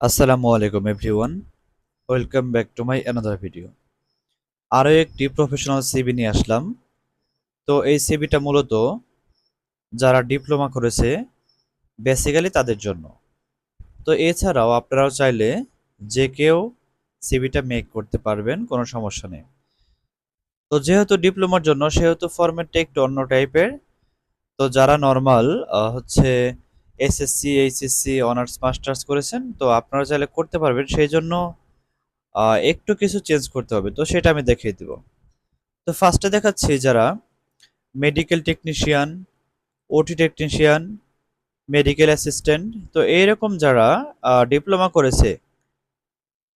আসসালামু আলাইকুম everyone welcome back to my another video আরও একটি প্রফেশনাল সিবি নিয়ে আসলাম। তো এই সিবিটা মূলত যারা ডিপ্লোমা করেছে বেসিক্যালি তাদের জন্য। তো এছাড়াও আপনারাও চাইলে যে কেউ সিবিটা মেক করতে পারবেন, কোনো সমস্যা নেই। তো যেহেতু ডিপ্লোমার জন্য, সেহেতু ফরম্যাটটা একটু অন্য টাইপের তো যারা নর্মাল হচ্ছে এসএসসি এইচএসসি অনার্স মাস্টার্স করেছেন, তো আপনারা চাইলে করতে পারবেন। সেই জন্য একটু কিছু চেঞ্জ করতে হবে। তো সেটা আমি দেখিয়ে দিব। তো ফার্স্টে দেখাচ্ছি যারা medical technician OT technician medical assistant তো এইরকম যারা ডিপ্লোমা করেছে,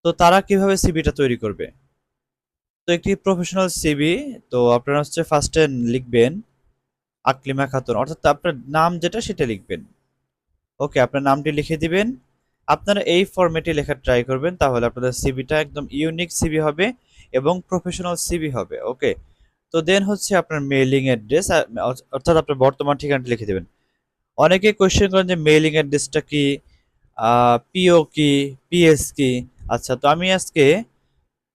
তো তারা কীভাবে সিবিটা তৈরি করবে? তো একটি প্রফেশনাল সিবি তো আপনারা হচ্ছে ফার্স্টে লিখবেন, আকলিমা খাতুন, অর্থাৎ আপনার নাম যেটা সেটা লিখবেন। ওকে, আপনার নামটি লিখে দিবেন। আপনারা এই ফরম্যাটে লেখা ট্রাই করবেন, তাহলে আপনাদের সিভিটা একদম ইউনিক সিভি হবে এবং প্রফেশনাল সিভি হবে, ওকে? তো দেন হচ্ছে আপনার মেইলিং অ্যাড্রেস অর্থাৎ আপনার বর্তমান ঠিকানাটি লিখে দেবেন। অনেকে কোয়েশ্চেন করেন যে মেইলিং অ্যাড্রেসটা কি পিও কি পিএস কি? আচ্ছা তো আমি আজকে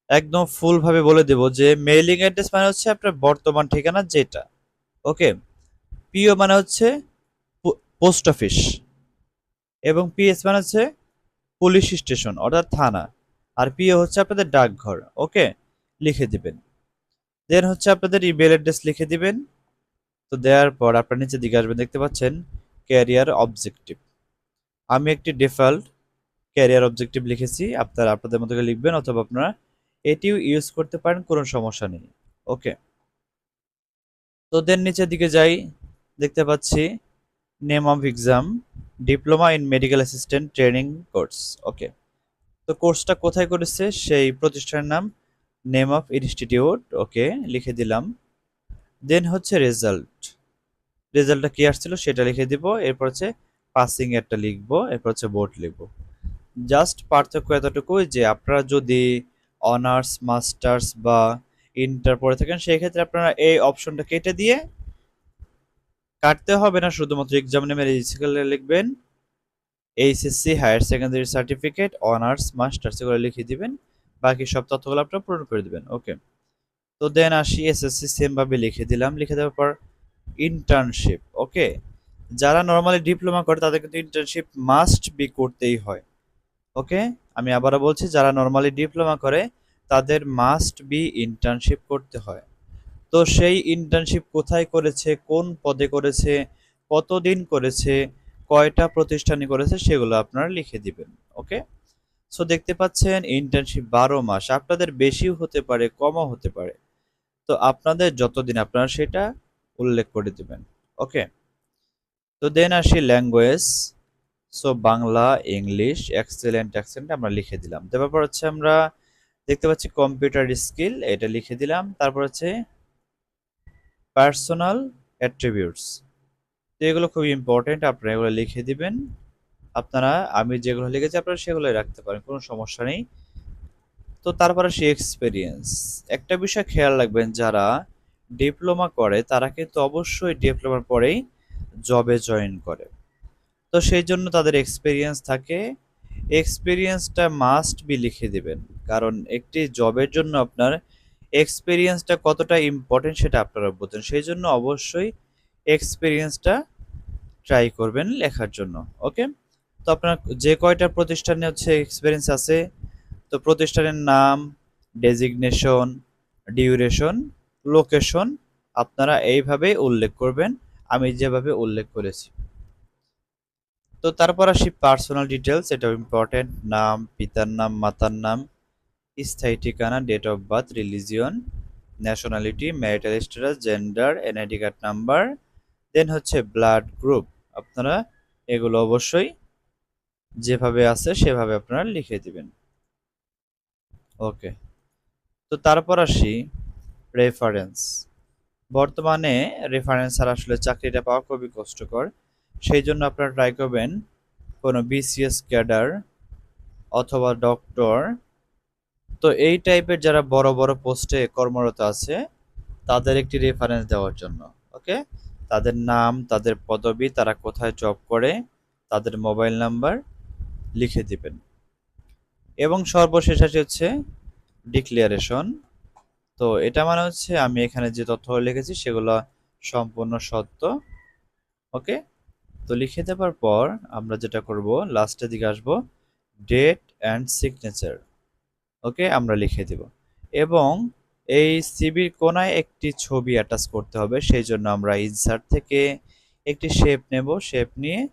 একদম ফুলভাবে বলে দেব যে মেইলিং অ্যাড্রেস মানে হচ্ছে আপনার বর্তমান ঠিকানা যেটা, ওকে? পিও মানে হচ্ছে পোস্ট অফিস এবং পিএস মানে হচ্ছে পুলিশ স্টেশন অর্থাৎ থানা। আর পিও হচ্ছে আপনাদের ডাকঘর, ওকে? লিখে দিবেন। দেন হচ্ছে আপনাদের ইমেল অ্যাড্রেস লিখে দিবেন। তো দেওয়ার পর আপনার নিচে দিকে আসবেন, দেখতে পাচ্ছেন ক্যারিয়ার অবজেক্টিভ আমি একটি ডিফল্ট ক্যারিয়ার অবজেক্টিভ লিখেছি, আপনারা আপনাদের মতো লিখবেন অথবা আপনারা এটিও ইউজ করতে পারেন, কোনো সমস্যা নেই, ওকে? তো দেন নিচের দিকে যাই, দেখতে পাচ্ছি name of exam diploma in medical assistant training course, okay. তো কোর্সটা কোথায় করেছে? সেই প্রতিষ্ঠানের নাম নেম অফ ইনস্টিটিউট, ওকে, লিখে দিলাম। দেন হচ্ছে রেজাল্ট। রেজাল্টটা কি আসছিল সেটা লিখে দিব, এরপর হচ্ছে পাসিং একটা লিখব, এরপর হচ্ছে বোর্ড লিখব। জাস্ট পার্থক্য এতটুকুই যে আপনারা যদি অনার্স, মাস্টার্স বা ইন্টার পড়ে থাকেন, সেই ক্ষেত্রে আপনারা এই অপশনটা কেটে দিয়ে কাটতে হবে না, শুধুমাত্র এক্সাম নেমে রেজিস্ট্রেশনে লিখবেন। HSC higher secondary certificate honours masters এগুলো লিখে দিবেন। বাকি সব তথ্যগুলো আপনারা পূরণ করে দিবেন। ওকে তো দেন আসি এসএসসি সেম ভাবে লিখে দিলাম। লিখে দেওয়ার পর ইন্টার্নশিপ ওকে যারা নর্মালি ডিপ্লোমা করে, তাদের কিন্তু ইন্টার্নশিপ মাস্ট বি করতেই হয় ওকে আমি আবারও বলছি, যারা নর্মালি ডিপ্লোমা করে, তাদের মাস্ট বি ইন্টার্নশিপ করতে হয়। তো সেই ইন্টার্নশিপ কোথায় করেছে, কোন পদে করেছে, কতদিন করেছে, কয়টা প্রতিষ্ঠানে করেছে সেগুলো আপনারা লিখে দিবেন ওকে সো দেখতে পাচ্ছেন ইন্টার্নশিপ বারো মাস, আপনাদের বেশিও হতে পারে, কমও হতে পারে। তো আপনাদের যতদিন আপনারা সেটা উল্লেখ করে দিবেন ওকে তো দেন আসি language so Bangla English excellent accent আমরা লিখে দিলাম। দেওয়ার পর হচ্ছে আমরা দেখতে পাচ্ছি কম্পিউটার স্কিল এটা লিখে দিলাম। তারপর হচ্ছে পার্সোনাল অ্যাট্রিবিউটস তো এগুলো খুবই ইম্পর্টেন্ট আপনারা এগুলো লিখে দিবেন। আপনারা, আমি যেগুলো লিখেছি, আপনারা সেগুলোই রাখতে পারেন, কোনো সমস্যা নেই। তো তারপরে সে এক্সপিরিয়েন্স একটা বিষয় খেয়াল রাখবেন, যারা ডিপ্লোমা করে, তারা কিন্তু অবশ্যই ডিপ্লোমার পরেই জবে জয়েন করে। তো সেই জন্য তাদের এক্সপিরিয়েন্স থাকে। এক্সপিরিয়েন্সটা মাস্ট বি লিখে দিবেন। কারণ একটি জবের জন্য আপনার এক্সপিরিয়েন্সটা কতটা ইম্পর্টেন্ট সেটা আপনারা বোঝেন সেই জন্য অবশ্যই এক্সপিরিয়েন্সটা ট্রাই করবেন লেখার জন্য ওকে তো আপনার যে কয়টা প্রতিষ্ঠানে হচ্ছে এক্সপিরিয়েন্স আছে, তো প্রতিষ্ঠানের নাম ডেজিগনেশন ডিউরেশন লোকেশন আপনারা এইভাবেই উল্লেখ করবেন, আমি যেভাবে উল্লেখ করেছি। তো তারপর আসি পার্সোনাল ডিটেলস এটা ইম্পর্টেন্ট নাম, পিতার নাম, মাতার নাম স্থায়ী ঠিকানা date of birth religion nationality marital status gender NID card number then হচ্ছে ব্লাড গ্রুপ আপনারা এগুলো অবশ্যই যেভাবে আছে সেভাবে আপনারা লিখে দিবেন। ওকে। তো তারপর আসি রেফারেন্স বর্তমানে রেফারেন্স আর আসলে চাকরিটা পাওয়া খুবই কষ্টকর। সেই জন্য আপনারা ট্রাই করবেন কোনো বিসিএস ক্যাডার অথবা ডক্টর তো এই টাইপের যারা বড় বড় পোস্টে কর্মরত আছে, তাদের একটি রেফারেন্স দেওয়ার জন্য ওকে তাদের নাম, তাদের পদবি, তারা কোথায় জব করে, তাদের মোবাইল নাম্বার লিখে দিবেন। এবং সর্বশেষ আছে হচ্ছে ডিক্লিয়ারেশন তো এটা মানে হচ্ছে আমি এখানে যে তথ্য লিখেছি, সেগুলো সম্পূর্ণ সত্য ওকে তো লিখে দেওয়ার পর আমরা যেটা করব লাস্টের দিকে আসব ডেট অ্যান্ড সিগনেচার ওকে আমরা লিখে দেব। এবং এই সিবির কোনায় একটি ছবি অ্যাটাচ করতে হবে, সেই জন্য আমরা ইনসার্ট থেকে একটি শেপ নেব। শেপ নিয়ে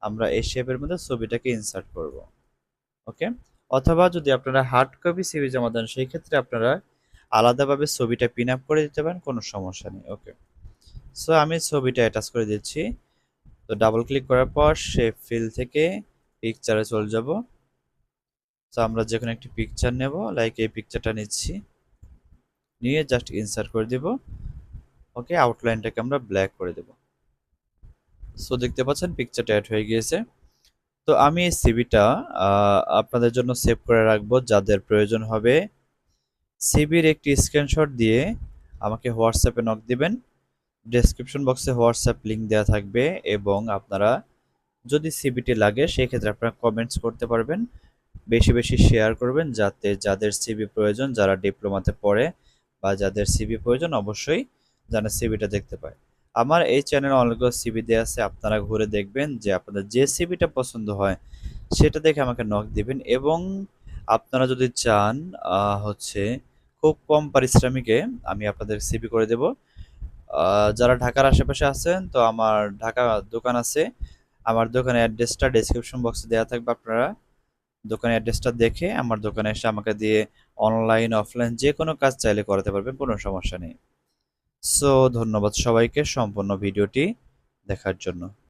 আমরা এই শেপের মধ্যে ছবিটাকে ইনসার্ট করব। ওকে? অথবা যদি আপনারা হার্ড কপি সিবি জমা দেন, সেই ক্ষেত্রে আপনারা আলাদাভাবে ছবিটা পিন আপ করে দিতে পারেন, কোনো সমস্যা নেই। ওকে? সো আমি ছবিটা অ্যাটাচ করে দিচ্ছি। তো ডাবল ক্লিক করার পর শেপ ফিল থেকে পিকচারে চলে যাব। তো আমরা যে কোনো একটি পিকচার নেব লাইক এই পিকচারটা নিচ্ছি। নিয়ে জাস্ট ইনসার্ট করে দিব। ওকে আউটলাইনটাকে আমরা ব্ল্যাক করে দেব। সো দেখতে পাচ্ছেন পিকচারটা অ্যাড হয়ে গিয়েছে। তো আমি এই সিবিটা আপনাদের জন্য সেভ করে রাখব, যাদের প্রয়োজন হবে। সিবির একটি স্ক্রিনশট দিয়ে আমাকে হোয়াটসঅ্যাপে নক দিবেন। ডেসক্রিপশন বক্সে হোয়াটসঅ্যাপ লিঙ্ক দেওয়া থাকবে এবং আপনারা যদি সিবিটি লাগে সেই ক্ষেত্রে আপনারা কমেন্টস করতে পারবেন। বেশি বেশি শেয়ার করবেন যাতে যাদের সিবি প্রয়োজন, যারা ডিপ্লোমাতে পড়ে বা যাদের সিবি প্রয়োজন, অবশ্যই যেন সিবিটা দেখতে পায়। আমার এই চ্যানেলে অনেকগুলো সিবি দেওয়া আছে, আপনারা ঘুরে দেখবেন যে আপনাদের যে সিবিটা পছন্দ হয়, সেটা দেখে আমাকে নক দিবেন এবং আপনারা যদি চান হচ্ছে খুব কম পারিশ্রমিকে আমি আপনাদের সিবি করে দেব। যারা ঢাকার আশেপাশে আছেন, তো আমার ঢাকা দোকান আছে, আমার দোকানের অ্যাড্রেসটা ডেসক্রিপশন বক্সে দেওয়া থাকবে আপনারা। দোকানের অ্যাড্রেসটা দেখে আমার দোকানে এসে আমাকে দিয়ে অনলাইন অফলাইন যে কোনো কাজ চাইলে করাতে পারবেন, কোনো সমস্যা নেই। সো ধন্যবাদ সবাইকে সম্পূর্ণ ভিডিওটি দেখার জন্য।